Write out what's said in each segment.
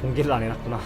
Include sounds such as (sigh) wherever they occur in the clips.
공개를 안 해놨구나.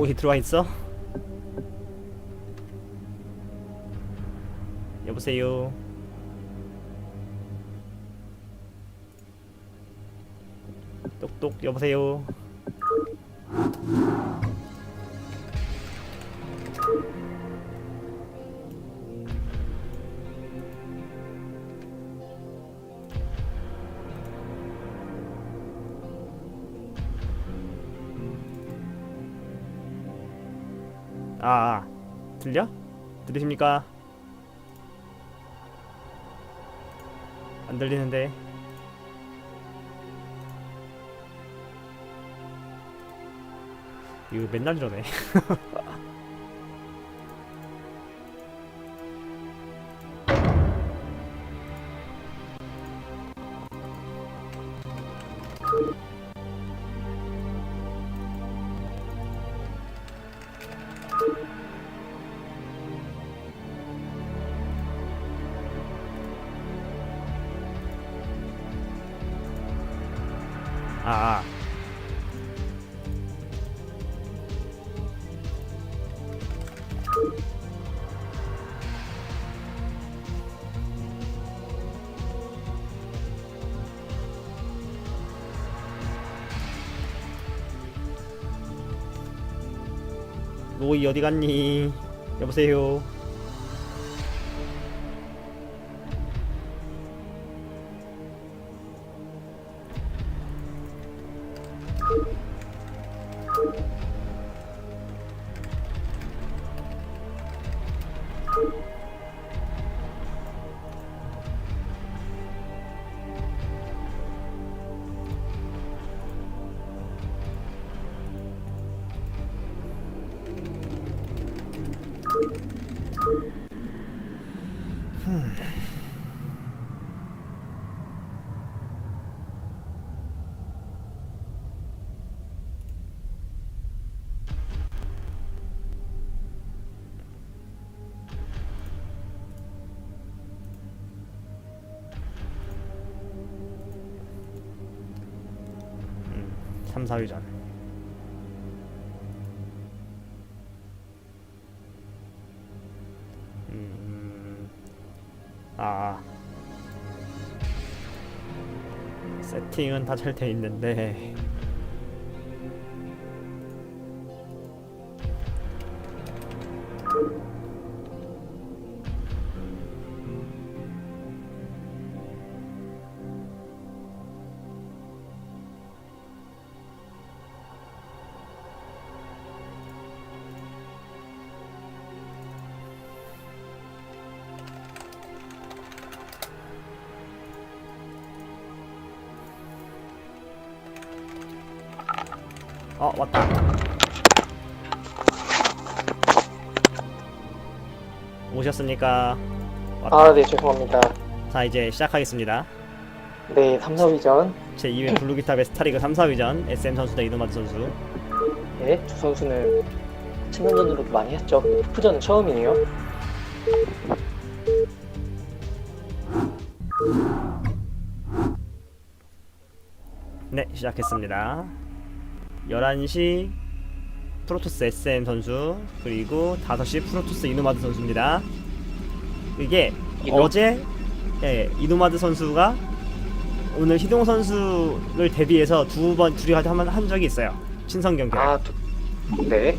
로봇이 들어와 있어? 여보세요. 똑똑 여보세요. 들으십니까? 안 들리는데. 이거 맨날 이러네. (laughs) 로이 어디 갔니? 여보세요. 3, 4위 전. 음, 아. 세팅은 다 잘 돼 있는데. 오셨습니까? 왔다. 아, 네, 죄송합니다. 자, 이제 시작하겠습니다. 네, 3, 4위전. 제 2회 블루기탑의 스타리그 3, 4위전 SM 선수 대 이노마드 선수. 네, 두 선수는 친선전으로도 많이 했죠. 푸전은 처음이네요. 네, 시작했습니다. 11시 프로토스 SM 선수 그리고 5시 프로토스 이노마드 선수입니다. 이게 이노- 어제 예, 이노마드 선수가 오늘 희동 선수를 대비해서 두 번 둘이 한, 한 적이 있어요. 친선 경기. 아, 두, 네,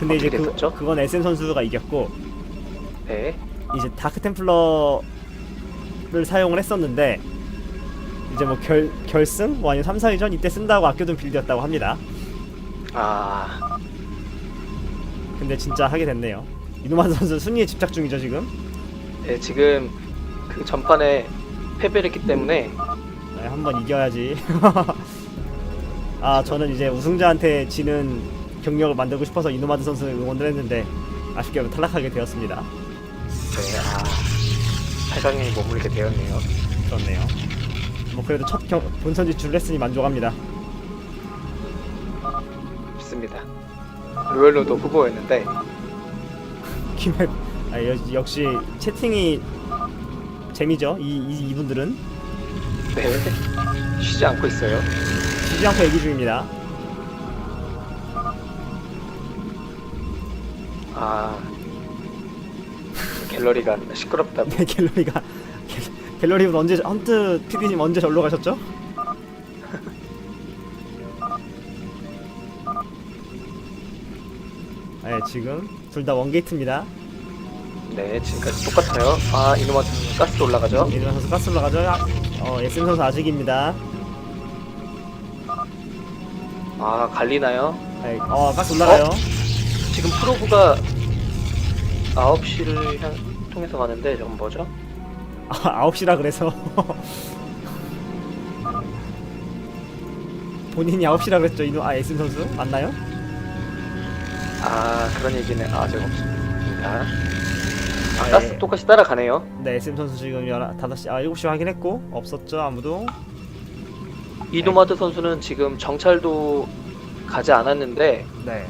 근데 이제 그, 됐었죠? 그건 SM 선수가 이겼고 네. 이제 다크 템플러를 사용을 했었는데 이제 뭐 결, 결승 뭐 아니면 3, 4위전 이때 쓴다고 아껴둔 빌드였다고 합니다. 아, 근데 진짜 하게 됐네요. 이노마드 선수 순위에 집착 중이죠 지금. 네, 지금 그 전판에 패배를 했기 때문에 네, 한번 이겨야지. (laughs) 아 저는 이제 우승자한테 지는 경력을 만들고 싶어서 이노마드 선수 응원을 했는데 아쉽게 탈락하게 되었습니다. 네, 아, 8강에 머물게 되었네요. 그렇네요. 뭐 그래도 첫 경, 본선 진출을 했으니 만족합니다. 좋습니다. 로열로도 후보였는데 김해 아, 여, 역시 채팅이 재미죠. 이, 이 이분들은 네, 쉬지 않고 있어요. 쉬지 않고 얘기 중입니다. 아, 갤러리가 (laughs) 시끄럽다고. 네, 갤러리가 갤- 갤러리분 언제 헌트 PD님 언제 절로 가셨죠? 지금 둘 다 원게이트입니다. 네, 지금까지 똑같아요. 아, 이노마트 가스 올라가죠. 이노 선수 가스 올라가죠. 아, 어, SM 선수 아직입니다. 아, 갈리나요? 네, 어, 가스 올라가요. 지금 프로브가 9시를 향 통해서 가는데 저건 뭐죠? 아, 9시라 그래서 (laughs) 본인이 9시라 그랬죠. 이노 아, SM 선수 맞나요? 아, 그런 얘기는 아직 없습니다. 아, 네. 가스 똑같이 따라가네요. 네, SM 선수 지금 5시 아 7시 확인했고 없었죠. 아무도. 이노마트 선수는 지금 정찰도 가지 않았는데 네.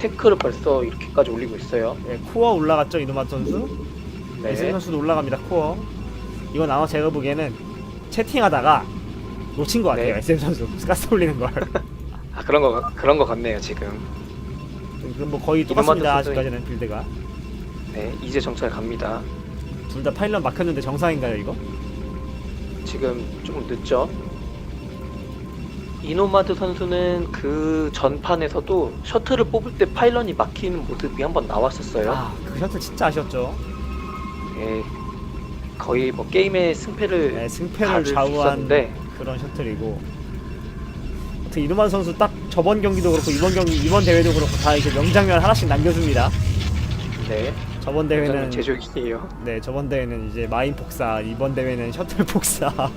태클을 벌써 이렇게까지 올리고 있어요. 네, 코어 올라갔죠. 이노마트 선수. 네. SM 선수도 올라갑니다. 코어. 이건 아마 제가 보기에는 채팅하다가 놓친 것 같아요. 네. SM 선수 가스 올리는 걸. (laughs) 아, 그런 거 그런 거 같네요, 지금. 그럼 뭐 거의 똑같습니다. 아직까지는 빌드가. 네, 이제 정찰 갑니다. 둘 다 파일럿 막혔는데 정상인가요, 이거? 지금 조금 늦죠. 이노마드 선수는 그 전판에서도 셔틀을 뽑을 때 파일런이 막히는 모습이 한번 나왔었어요. 아, 그 셔틀 진짜 아쉬웠죠. 예, 거의 뭐 게임의 승패를 네, 승패를 가를 수 좌우한 있었는데 그런 셔틀이고 어떻게 이노만 선수 딱 저번 경기도 그렇고 이번 경기 이번 대회도 그렇고 다 이렇게 명장면 하나씩 남겨줍니다. 네, 저번 대회는 제조기이에요. 네 저번 대회는 이제 마인 폭사 이번 대회는 셔틀 폭사 (laughs) 아,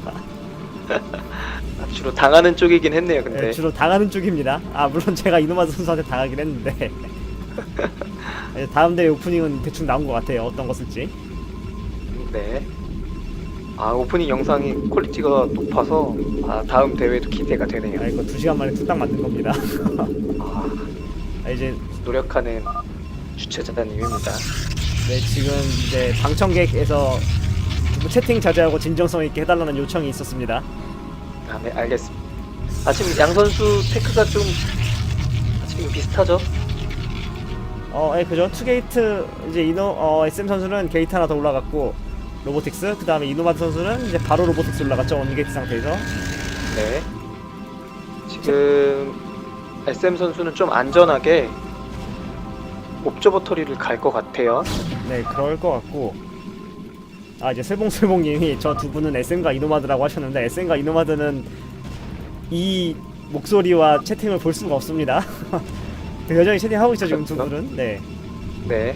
주로 당하는 쪽이긴 했네요. 근데 네, 주로 당하는 쪽입니다. 아 물론 제가 이노만 선수한테 당하긴 했는데 (laughs) 이제 다음 대회 오프닝은 대충 나온 것 같아요. 어떤 거 쓸지. 네. 아 오프닝 영상이 퀄리티가 높아서 아 다음 대회도 기대가 되네요. 아 이거 두 시간 만에 뚝딱 만든 겁니다. 아, (laughs) 아, 이제 노력하는 주최자님입니다. 네 지금 이제 방청객에서 뭐 채팅 자제하고 진정성 있게 해달라는 요청이 있었습니다. 아, 네, 알겠습니다. 아, 지금 양 선수 테크가 좀 아, 지금 비슷하죠? 어, 예, 그죠. 투 게이트 이제 이노 어, SM 선수는 게이트 하나 더 올라갔고 로보틱스 그 다음에 이노마드 선수는 이제 바로 로보틱스 올라갔죠 원게이트 상태에서 네. 지금 SM 선수는 좀 안전하게 옵저버터리를 갈 것 같아요. 네 그럴 것 같고 아 이제 슬봉슬봉님이 저 두 분은 SM과 이노마드라고 하셨는데 SM과 이노마드는 이 목소리와 채팅을 볼 수가 없습니다. (laughs) 그 여전히 채팅하고 있죠 지금 두 그렇죠. 분은 네, 네.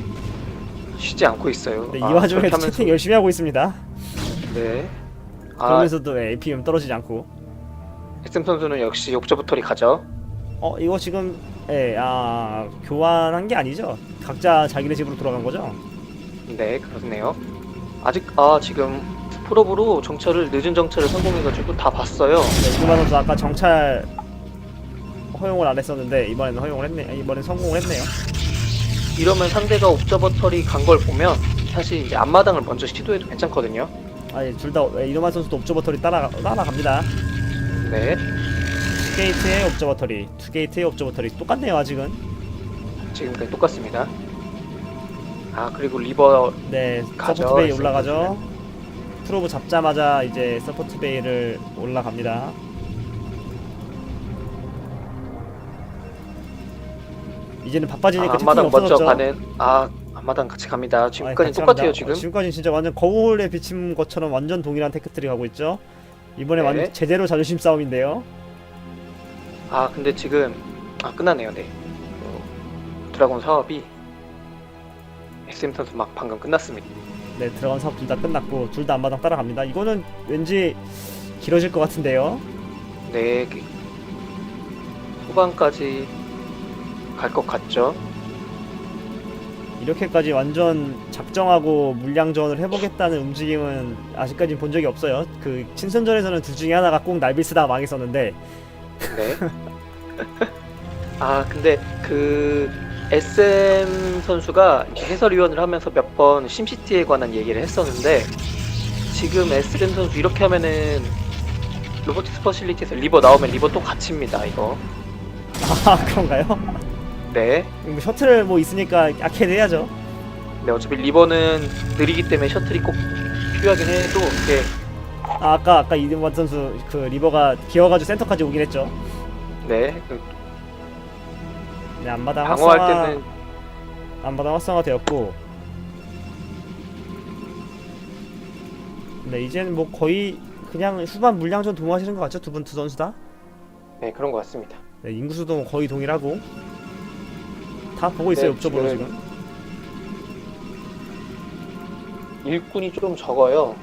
쉬지 않고 있어요. 네, 이 아, 와중에 그렇게 하면서- 채팅 열심히 하고 있습니다. 네. 아, 그러면서도 네, APM 떨어지지 않고 SM 선수는 역시 옵저버터리 가죠. 어 이거 지금 예아 교환한 게 아니죠? 각자 자기네 집으로 돌아간 거죠? 네, 그렇네요. 아직 아 지금 프로브로 정찰을 늦은 정찰을 성공해가지고 다 봤어요. 네, 이노마 선수 아까 정찰 허용을 안 했었는데 이번에는 허용을 했네 이번엔 성공을 했네요. 이러면 상대가 옵저버터리 간걸 보면 사실 이제 앞마당을 먼저 시도해도 괜찮거든요. 아니 둘다 이노마 선수도 옵저버터리 따라 따라갑니다. 네. 투게이트의 옵저버터리, 투 게이트의 옵저버터리 똑같네요 아직은. 지금까지 똑같습니다. 아 그리고 리버 네, 가죠, 서포트 베이 올라가죠. 프로브 잡자마자 이제 서포트 베이를 올라갑니다. 이제는 바빠지니까 아, 채팅이 앞마당 먼저 없어졌죠. 가는 아 앞마당 같이 갑니다. 지금까지 같이 똑같아요 갑니다. 지금. 어, 지금까지 진짜 완전 거울에 비친 것처럼 완전 동일한 테크트리 가고 있죠. 이번에 네. 완전 제대로 자존심 싸움인데요. 아 근데 지금 아 끝나네요. 네. 어, 드라곤 사업이 SM 선수 막 방금 끝났습니다. 네, 들어간 사업 둘 다 끝났고 둘 다 앞마당 따라갑니다. 이거는 왠지 길어질 것 같은데요. 네. 그 후반까지 갈 것 같죠. 이렇게까지 완전 작정하고 물량전을 해보겠다는 움직임은 아직까지 본 적이 없어요. 그 친선전에서는 둘 중에 하나가 꼭 날빌 쓰다 망했었는데 네. (laughs) 아 근데 그 SM 선수가 해설위원을 하면서 몇 번 심시티에 관한 얘기를 했었는데 지금 SM 선수 이렇게 하면은 로보틱스 퍼실리티에서 리버 나오면 리버 또 갇힙니다 이거. 아 그런가요? 네. 뭐 셔틀 뭐 있으니까 아케드 해야죠. 네 어차피 리버는 느리기 때문에 셔틀이 꼭 필요하긴 해도 이게 아, 아까 아까 이등만 선수 그 리버가 기어가지고 센터까지 오긴 했죠. 네 그네 앞마당 방어할 활성화 때는 앞마당 활성화 되었고 네 이제는 뭐 거의 그냥 후반 물량전 도모하시는 것 같죠 두 분 두 선수 다? 네 그런 것 같습니다. 네, 인구수도 거의 동일하고 다 보고 있어요 네, 옵저버로 지금 지금 일꾼이 좀 적어요.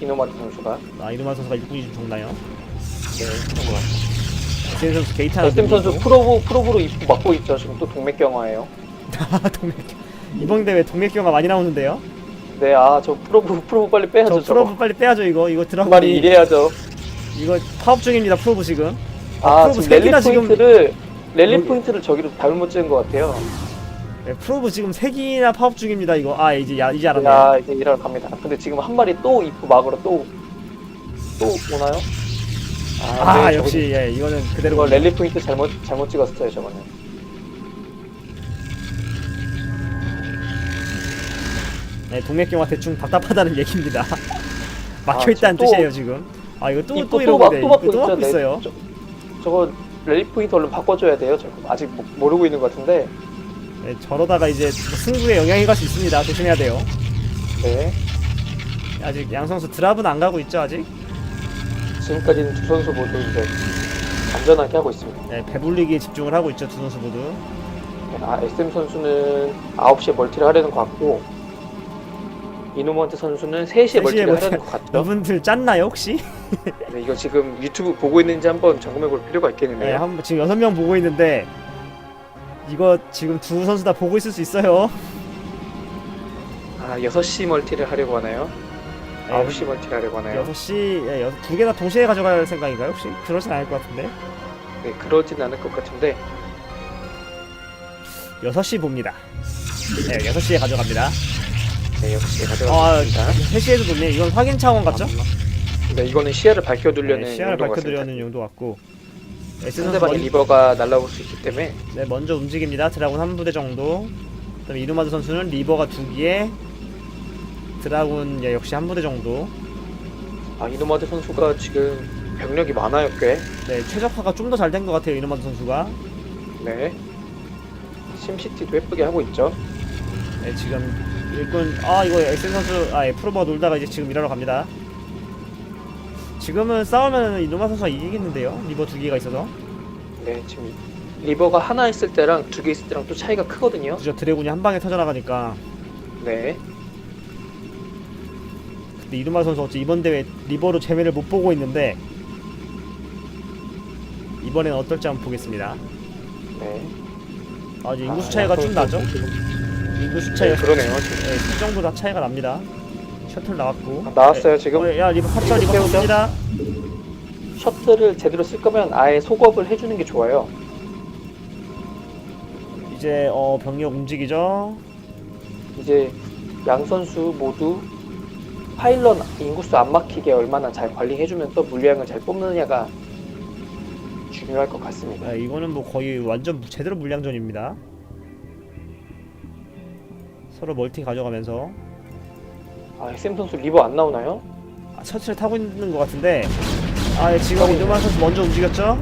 이노마트 선수가. 아 이르만 선수가 일꾼이 좀 적나요? 네 그런 것 같아요. 이세현 선수 게이트 하나 SM 선수. 프로브 프로브로 입고 막고 있죠. 지금 또 동맥 경화예요. 아 (laughs) 동맥 이번 대회 동맥경화 많이 나오는데요 네, 아 저 프로브 프로브 빨리 빼야죠. 저. 프로브 빨리 빼야죠 이거 이거 한 드라군이 일해야죠. 이거 파업 중입니다 프로브 지금 아 프로브 지금 세 랠리 개나 지금- 포인트를 랠리 포인트를 저기로 잘못 찍은 것 같아요. 네, 프로브 지금 3기나 파업 중입니다 이거 아 이제 야, 이제 알았네요 야 이제 일하러 갑니다. 근데 지금 한 마리 또 입구 막으러 또또 오나요? 아, 네, 역시 예 이거는 그대로 저거 랠리 포인트 잘못 잘못 찍었어요 저거는. 네, 동맥경화 대충 답답하다는 얘기입니다 (laughs) 막혀있다는 지금 또- 뜻이에요 지금 아 이거 또 또 입구 이러고 막- 있네 또 이거 막고 또 막고 있죠. 네, 있어요 저, 저거 포인트 얼른 바꿔줘야 돼요. 저거 아직 모- 모르고 있는 것 같은데. 네, 저러다가 이제 승부에 영향이 갈 수 있습니다 조심해야 돼요 네. 아직 양 선수 드랍은 안 가고 있죠 아직 지금까지는 두 선수 모두 이제 안전하게 하고 있습니다. 네, 배불리기에 집중을 하고 있죠 두 선수 모두 아, SM 선수는 9시에 멀티를 하려는 것 같고 이노먼트 선수는 3시에 3시에 멀티를 멀티- 하려는 것 같죠. 이분들 짰나요 혹시? 네, 이거 지금 유튜브 보고 있는지 한번 점검해 볼 필요가 네, 있겠는데요. 한, 지금 여섯 명 보고 있는데 이거 지금 두 선수 다 보고 있을 수 있어요 아, 6시 멀티를 하려고 하나요? 네, 9시 멀티를 하려고 하나요? 6시 예, 여- 두개 다 동시에 가져갈 생각인가요 혹시? 그러진 않을 것 같은데 네, 그러진 않을 것 같은데 6시 봅니다 네 6시에 가져갑니다 네, 6시에 아 가져가겠습니다. 3시에도 좋네 이건 확인 차원 같죠? 네, 이거는 시야를 밝혀두려는 네, 시야를 용도 밝혀드려는 용도 같고. S 선수 상대방의 먼, 리버가 날라올 수 있기 때문에. 네, 먼저 움직입니다. 드라군 한 부대 정도. 그다음에 이르마드 선수는 리버가 두 기에 드라군 예, 역시 한 부대 정도. 아, 이노마드 선수가 지금 병력이 많아요, 꽤. 네 최적화가 좀 더 잘 된 것 같아요 이르마드 선수가. 네. 심시티도 예쁘게 하고 있죠. 네 지금 일꾼 아 이거 엑센 선수 아 예, 프로버가 놀다가 이제 지금 일하러 갑니다 지금은 싸우면 이노마 선수가 이기겠는데요 리버 두 개가 있어서 네, 지금 리버가 하나 있을 때랑 두 개 있을 때랑 또 차이가 크거든요. 그죠 드래곤이 한 방에 터져나가니까 네. 근데 이르마 선수 어째 이번 대회 리버로 재미를 못 보고 있는데 이번엔 어떨지 한번 보겠습니다 네. 아 이제 인구수 아, 차이가 좀 양손 나죠. 인구수 네, 차이가 그러네요. 지금. 네, 이 정도 다 차이가 납니다 셔틀 나왔고 아, 나왔어요, 지금. 어, 야 리버 팝차 리버 세우죠? 팝니다 셔틀을 제대로 쓸 거면 아예 속업을 해주는 게 좋아요. 이제 어 병력 움직이죠 이제 양 선수 모두 파일럿 인구수 안 막히게 얼마나 잘 관리해주면서 물량을 잘 뽑느냐가 중요할 것 같습니다. 네, 이거는 뭐 거의 완전 제대로 물량전입니다. 서로 멀티 가져가면서 아, SM 선수 리버 안 나오나요? 아, 셔틀을 타고 있는 것 같은데 아 예, 지금 이노만 선수 먼저 움직였죠?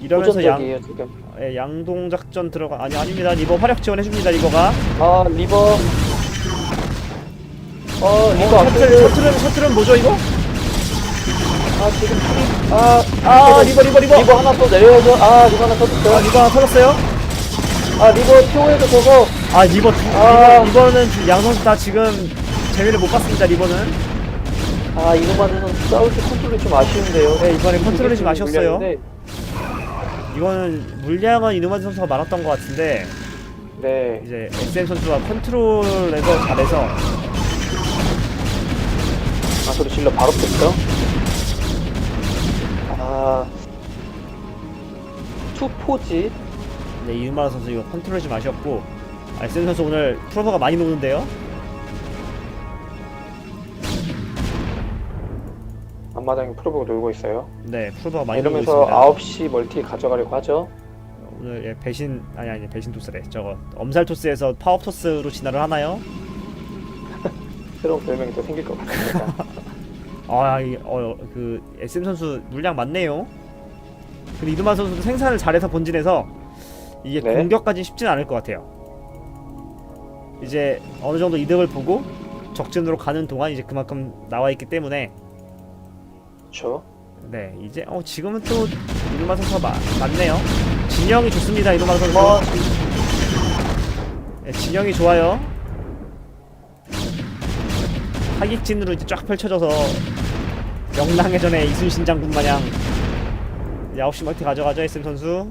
이러면서 양, 지금. 예, 양동 작전 들어가 아니 아닙니다 리버 활약 지원해 줍니다 리버가 아 리버. 어 리버 안 셔틀. 셔틀은 셔틀은 뭐죠 이거? 아 지금 프리. 아, 아 리버 리버 리버 리버 하나 또 내려야죠. 아 리버 하나 아 터졌어요. 리버 하나 터졌어요? 아 리버 TO에도 져서 아 리버 두, 아. 리버 리버는 지금 양 선수 다 지금 재미를 못 봤습니다 리버는 아 이노마드 선수 싸울 때 컨트롤이 좀 아쉬운데요. 네, 이번에 컨트롤이 좀 아쉬웠어요. 물량인데, 이거는 물량은 이노마드 선수가 많았던 것 같은데 네. 이제 SM 선수가 컨트롤에서 잘해서 아 소리 질러 바로 뺐죠. 아 투포지. 네, 이노마드 선수 이거 컨트롤이 좀 아쉬웠고 아, SM 선수 오늘 프로버가 많이 노는데요 앞마당에 프로보고 놀고 있어요. 네 프로버가 많이 노고 이러면서 있습니다 9시 멀티 가져가려고 하죠. 오늘 예, 배신 아니 아니 배신 토스래 저거 엄살 토스에서 파업 토스로 진화를 하나요? (laughs) 새로운 별명이 또 생길 것 같습니다. (laughs) 아어그 SM 선수 물량 많네요 근데 이노마드 선수도 생산을 잘해서 본진에서 이게 네. 공격까지 쉽진 않을 것 같아요 이제 어느 정도 이득을 보고 적진으로 가는 동안 이제 그만큼 나와 있기 때문에. 그렇죠. 네 이제 어 지금은 또 이노마 선수가 마, 맞네요. 진영이 좋습니다 이노마 선수. 어, 네, 진영이 좋아요. 하객진으로 이제 쫙 펼쳐져서 명랑의 전에 이순신 장군 마냥 이제 9시 멀티 가져가죠 SM 선수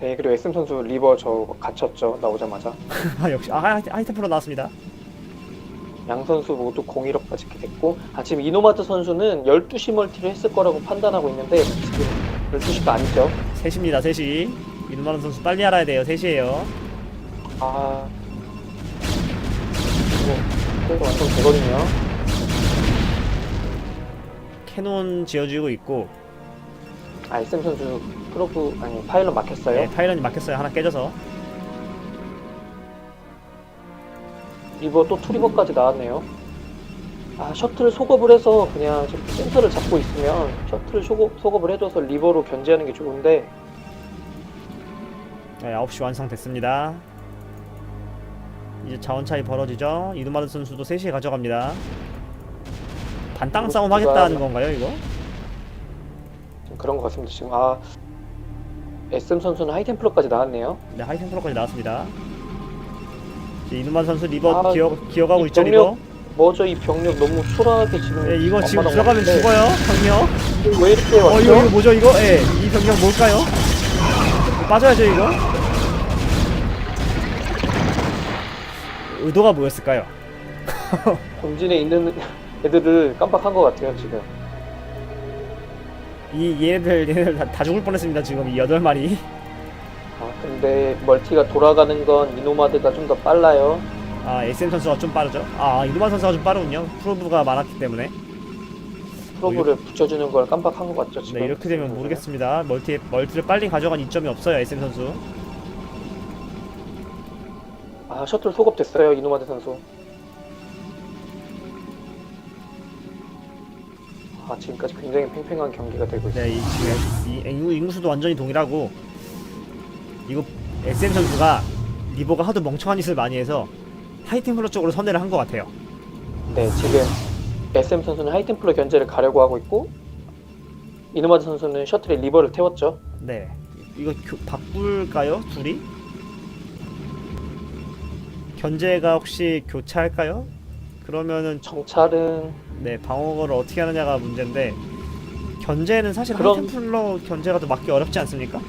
네 그리고 SM 선수 리버 저 갇혔죠 나오자마자. (laughs) 아 역시. 아 하이- 하이템 프로 나왔습니다. 양 선수 모두 공일업까지 이렇게 됐고 아 지금 이노마트 선수는 12시 멀티를 했을 거라고 판단하고 있는데 지금 12시가 아니죠. 3시입니다 3시 이노마 선수 빨리 알아야 돼요 3시에요. 아. 이거 그래도 완성 되거든요. 캐논 지어주고 있고 아 SM 선수 프로브 아니 파일럿 막혔어요? 네, 파일런이 막혔어요. 하나 깨져서. 리버 또 투리버까지 나왔네요. 아 셔틀 속업을 해서 그냥 저렇게 센터를 잡고 있으면 셔틀을 속업, 속업을 해줘서 리버로 견제하는 게 좋은데. 네, 9시 완성됐습니다. 이제 자원 차이 벌어지죠? 이노마드 선수도 3시에 가져갑니다. 반땅 싸움 하겠다는 건가요 이거? 좀 그런 것 같습니다. 지금 아 SM 선수는 하이템플러까지 나왔네요. 네 하이템플러까지 나왔습니다. 이제 이노마드 선수 리버 아, 기어, 기어가고 이 있죠 병력 리버? 뭐죠? 이 병력 너무 초라하게 지금 네, 이거 지금 앞마당 들어가면 왔는데. 죽어요 병력. 왜 이렇게 어 왔죠? 이거, 이거 뭐죠 이거? 예, 이 병력 뭘까요? 빠져야죠 이거? 의도가 뭐였을까요? (laughs) 본진에 있는 애들을 깜빡한 것 같아요 지금 이 얘네들 얘네들 다, 다 죽을 뻔했습니다 지금 이 여덟 마리. 아 근데 멀티가 돌아가는 건 이노마드가 좀 더 빨라요. 아 SM 선수가 좀 빠르죠? 아 이노만 선수가 좀 빠르군요. 프로브가 많았기 때문에. 프로브를 붙여주는 걸 깜빡한 것 같죠 지금? 네 이렇게 되면 모르겠습니다. 멀티 멀티를 빨리 가져간 이점이 없어요 SM 선수. 아 셔틀 소급됐어요 이노마드 선수 아 지금까지 굉장히 팽팽한 경기가 되고 있어요 네, 이, 지금 이 인구, 인구수도 완전히 동일하고 이거 SM 선수가 리버가 하도 멍청한 짓을 많이 해서 하이템플러 쪽으로 선회를 한 것 같아요 네 지금 SM 선수는 하이템플러 견제를 가려고 하고 있고 이노마드 선수는 셔틀에 리버를 태웠죠 네 이거 교, 바꿀까요 둘이? 견제가 혹시 교차할까요? 그러면은 정찰은 네 방어를 어떻게 하느냐가 문제인데 견제는 사실 그럼- 하이템플러 견제가 더 맞기 어렵지 않습니까?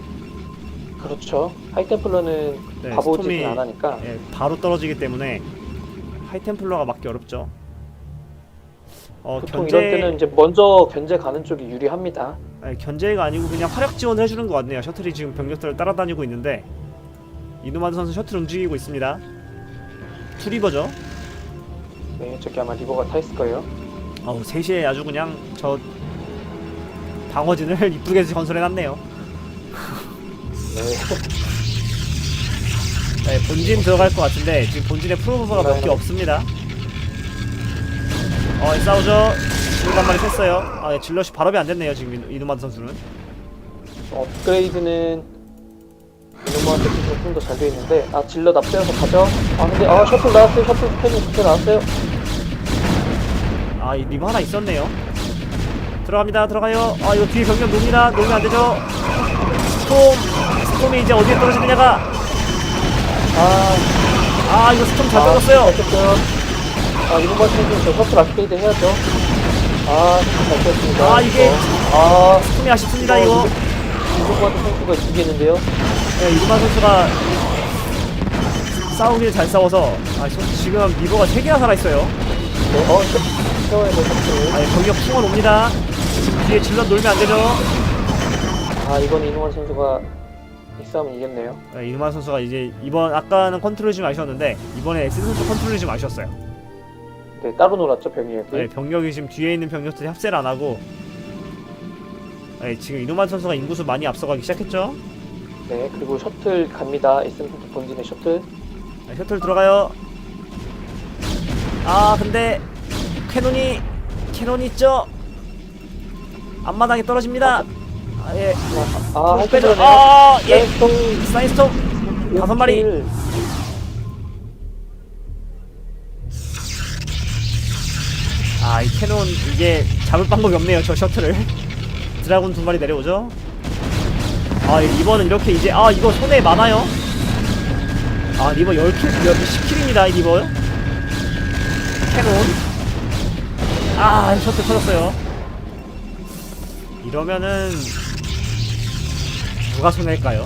그렇죠 하이템플러는 네, 바보 스톰이 짓은 안 하니까 예, 바로 떨어지기 때문에 하이템플러가 맞기 어렵죠. 어, 보통 견제 이런 때는 이제 먼저 견제 가는 쪽이 유리합니다 아니, 견제가 아니고 그냥 활약 지원을 해주는 것 같네요. 셔틀이 지금 병력들을 따라다니고 있는데 이노마드 선수 셔틀 움직이고 있습니다. 투리버죠. 네 저기 아마 리버가 타 있을 거예요 어우 3시에 아주 그냥 저 방어진을 (laughs) 이쁘게 건설해놨네요. 네. 네, 본진 들어갈 것 같은데 지금 본진에 프로브가 몇개 네. 없습니다. 어, 싸우죠. 마리 샜어요. 아, 예, 질럿이 발업이 안 됐네요. 지금 이- 이노마드 선수는. 업그레이드는 이놈한테 좀더 잘 돼 있는데 아 질러 납세해서 가죠. 아 근데 아 셔틀 나왔어요. 셔틀 스캔이 셔틀 나왔어요. 아, 이 리브 하나 있었네요. 들어갑니다. 들어가요. 아, 이거 뒤에 병력 놉니다. 놓으면 안 되죠. 스톰, 스톰이 이제 어디에 떨어지느냐가. 아 아, 이거 스톰 잘 아, 떨어졌어요. 잘 쳤어요. 아 이놈한테 저 셔틀 업그레이드 해야죠. 아 셔틀 잘 쳤습니다. 아, 이게- 아 스톰이 아쉽습니다. 이거. 이종관도 선수가 이기겠는데요. 네, 이르만 선수가 싸우길 잘 싸워서 아, 저 지금 리버가 3개나 살아있어요. 네, 어 셔- 세워야 돼 셔틀. 아, 병력 충원 옵니다. 뒤에 질럿 놀면 안 되죠. 아 이번 이노만 선수가 이 싸움 이겼네요. 네, 이르만 선수가 이제 이번 아까는 컨트롤이 좀 아쉬웠는데 이번에 S 선수 컨트롤이 좀 아쉬웠어요. 네 따로 놀았죠 병력이. 네, 병력이 지금 뒤에 있는 병력들이 합세를 안 하고 네, 지금 이르만 선수가 인구수 많이 앞서가기 시작했죠. 네 그리고 셔틀 갑니다. SM 선수 본진의 셔틀. 네, 셔틀 들어가요. 아 근데 캐논이 캐논이 있죠. 앞마당에 떨어집니다. 아, 예. 아 빼죠. 셔틀 아 예. 네, 사이스톱 다섯 마리. 아, 이 캐논 이게 잡을 방법이 없네요. 저 셔틀을. 드라군 두 마리 내려오죠. 아, 리버는 이렇게 이제 아, 이거 손에 많아요. 아, 리버 10킬, 10킬입니다. 이 리버. 캐논. 아, 셔틀 터졌어요. 이러면은 누가 손해일까요?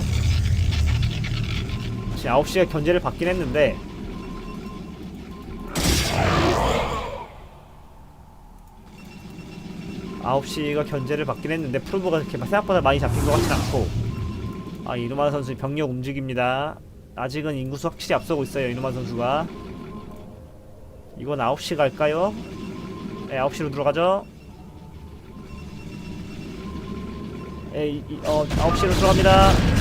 지금 9시에 견제를 받긴 했는데 아홉 시가 견제를 받긴 했는데 프로브가 그렇게 생각보다 많이 잡힌 것 같진 않고 아 이누마 선수 병력 움직입니다 아직은 인구수 확실히 앞서고 있어요 이누마 선수가 이건 9시 갈까요? 네 9시로 들어가죠 에, 이, 이, 어, 9시로 들어갑니다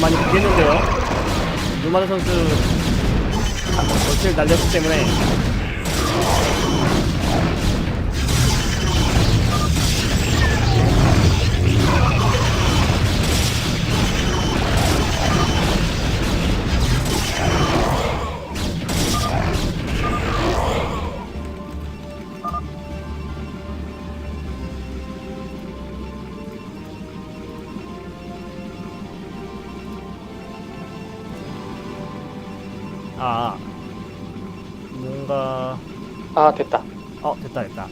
많이 보겠는데요? 루마르 선수 어떻게 날렸기 때문에 아 됐다. 어 됐다 됐다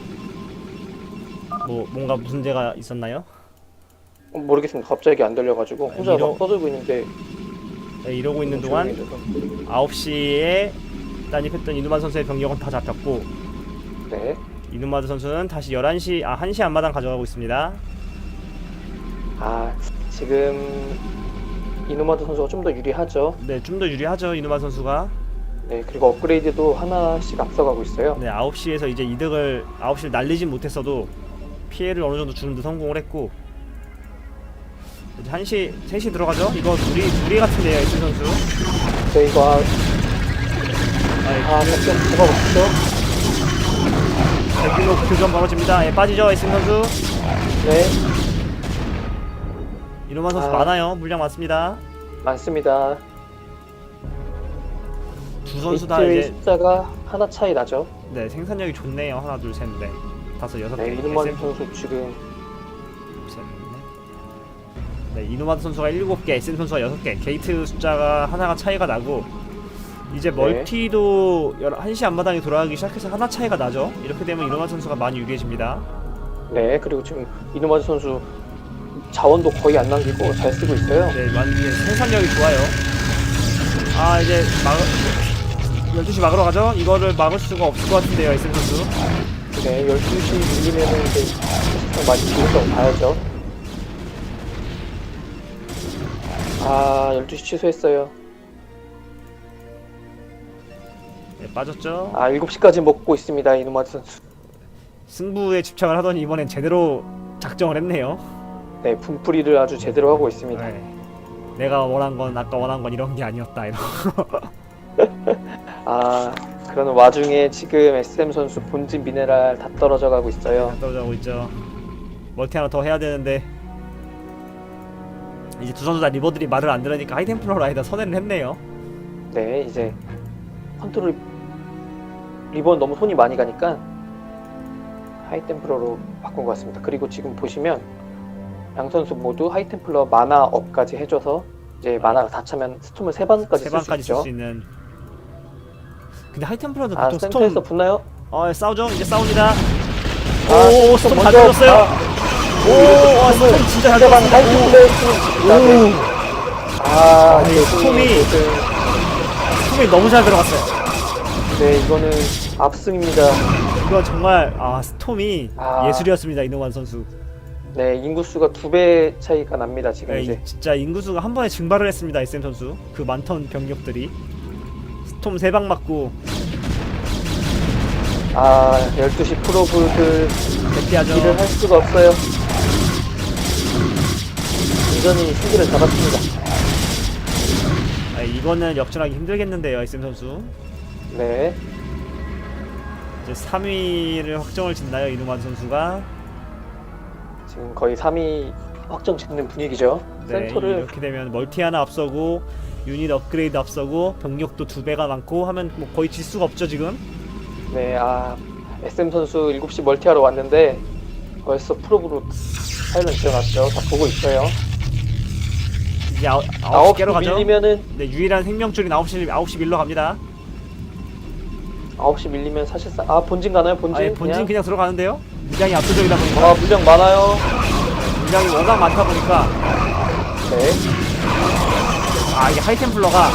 뭐 뭔가 죄가 있었나요? 어, 모르겠습니다. 갑자기 안 들려가지고 혼자 이러- 막 떠들고 있는데 네, 이러고 있는 동안 조용해져서. 9시에 난입했던 이누만 선수의 병력은 다 잡혔고 네. 이누마드 선수는 다시 11시 아 1시 앞마당 가져가고 있습니다 아 지금 이노마드 선수가 좀 더 유리하죠. 네 좀 더 유리하죠 이누마드 선수가 네 그리고 업그레이드도 하나씩 앞서가고 있어요. 네 9시에서 이제 이득을 9시를 날리진 못했어도 피해를 어느 정도 주는 데 성공을 했고 이제 1시 3시 들어가죠 이거 둘이 둘이 같은데요 에스 선수 네 이거 아, 아, 아 작전 들어가고 있죠. 백길로 교전 벌어집니다 예, 빠지죠 에스 선수 네 이노만 선수 아. 많아요 물량 많습니다 많습니다. 두 선수 다 이제 숫자가 하나 차이 나죠. 네 생산력이 좋네요 하나 둘 셋 넷 다섯 여섯 네개 이노마드 SM 선수 지금 네, 이노마드 선수가 7개, SM 선수가 6개, 게이트 숫자가 하나가 차이가 나고 이제 네. 멀티도 1시 앞마당에 돌아가기 시작해서 하나 차이가 나죠. 이렇게 되면 이노마드 선수가 많이 유리해집니다. 네, 그리고 지금 이노마즈 선수 자원도 거의 안 남기고 잘 쓰고 있어요. 네, 완전 생산력이 좋아요. 아 이제 막 12시 막으러 가죠? 이거를 막을 수가 없을 것 같은데요, SM 선수. 네, 12시 밀리면은 이제 사실상 많이 죽는다고 봐야죠. 아, 12시 취소했어요. 네, 빠졌죠. 아, 7시까지 먹고 있습니다, 이노마즈 선수. 승부에 집착을 하더니 이번엔 제대로 작정을 했네요. 네, 분풀이를 아주 제대로 하고 있습니다. 네. 내가 원한 건 아까 원한 건 이런 게 아니었다 이런. (laughs) 아, 그러는 와중에 지금 SM 선수 본진 미네랄 다 떨어져 가고 있어요. 떨어져고 있죠. 멀티 하나 더 해야 되는데 이제 두 선수 다 리버들이 말을 안 들으니까 하이템플러 라이더 선회를 했네요. 네, 이제 컨트롤 리본 너무 손이 많이 가니까 하이템플러로 바꾼 것 같습니다. 그리고 지금 보시면 양 선수 모두 하이템플러 마나 업까지 해줘서 이제 마나가 다 차면 스톰을 세 번까지 세 쓸 수 방까지 쓸 있죠. 수 있는. 근데 하이템플러는 아, 보통 센터에서 스톰. 붙나요? 어 싸우죠. 이제 싸웁니다. 아, 오, 스톰 다 들었어요. 오, 와, 스톰 진짜 잘 상대방 들었어. 하이템플러에 있습니다. 네. 아, 네, 스톰이- 그- 스톰이 너무 잘 들어갔어요. 네, 이거는 압승입니다. 이거 정말 아 스톰이 아. 예술이었습니다 이노만 선수. 네, 인구수가 두 배 차이가 납니다. 지금 네, 이제. 진짜 인구수가 한 번에 증발을 했습니다 SM 선수. 그 많던 병력들이 스톰 세방 맞고 아, 12시 프로브들 대피하죠. 일을 할 수가 없어요. 완전히 승기를 잡았습니다. 아, 이거는 역전하기 힘들겠는데요 SM 선수. 네. 이제 3위를 확정을 짓나요 이노만 선수가? 지금 거의 3위 확정 짓는 분위기죠. 네 센터를 이렇게 되면 멀티 하나 앞서고 유닛 업그레이드 앞서고 병력도 두 배가 많고 하면 뭐 거의 질 수가 없죠 지금. 네, 아 SM 선수 7시 멀티하러 왔는데 벌써 프로브로 사일런 지어놨죠. 다 보고 있어요. 이제 아홉, 아홉 시 깨러 9시 가죠. 밀리면은 네 유일한 생명줄인 9시 9시 밀러 갑니다. 9시 밀리면 사실상 아 본진 가나요? 본진? 아예 본진 그냥? 그냥 들어가는데요. 물량이 압도적이다 보니까 아 물량 많아요. 물량이 워낙 많다 보니까 네. 아 이게 하이템플러가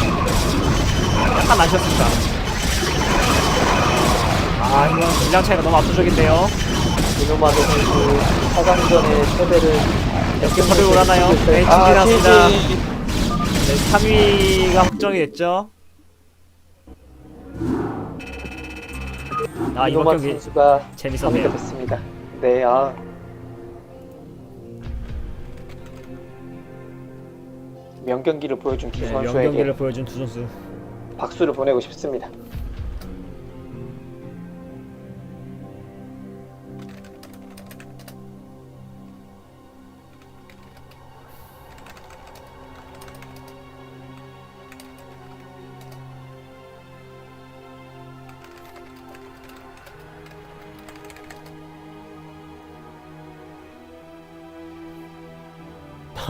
약간 나셨습니다. 아 이건 물량 차이가 너무 압도적인데요. 이노마드 선수 4강전의 패배를 몇개 퍼를 올라나요? 네, 아, 진진했습니다. GG. 네 3위가 확정이 됐죠. 아 이번 경기 선수가 재밌었네요. 3위가 됐습니다. 네, 아. 명경기를 보여준 두 네, 선수에게 명경기를 보여준 두 선수. 박수를 보내고 싶습니다.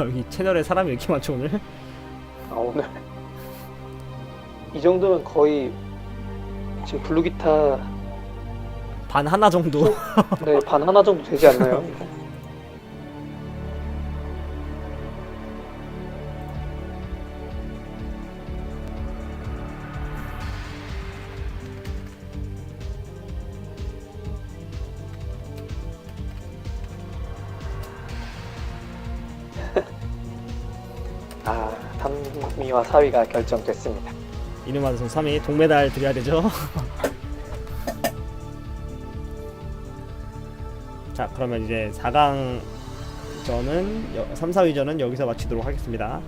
(laughs) 아, 여기 채널에 사람이 왜 이렇게 많죠 오늘? 아, 오늘 이 정도면 거의 지금 블루기타 반 하나 정도. 네, 반 하나 정도 되지 않나요? (laughs) 4위가 결정됐습니다. 이누만 선수 3위 동메달 드려야 되죠. (laughs) 자 그러면 이제 4강 전은 3, 4위전은 여기서 마치도록 하겠습니다.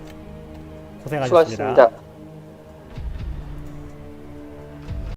고생하셨습니다. 수고하셨습니다.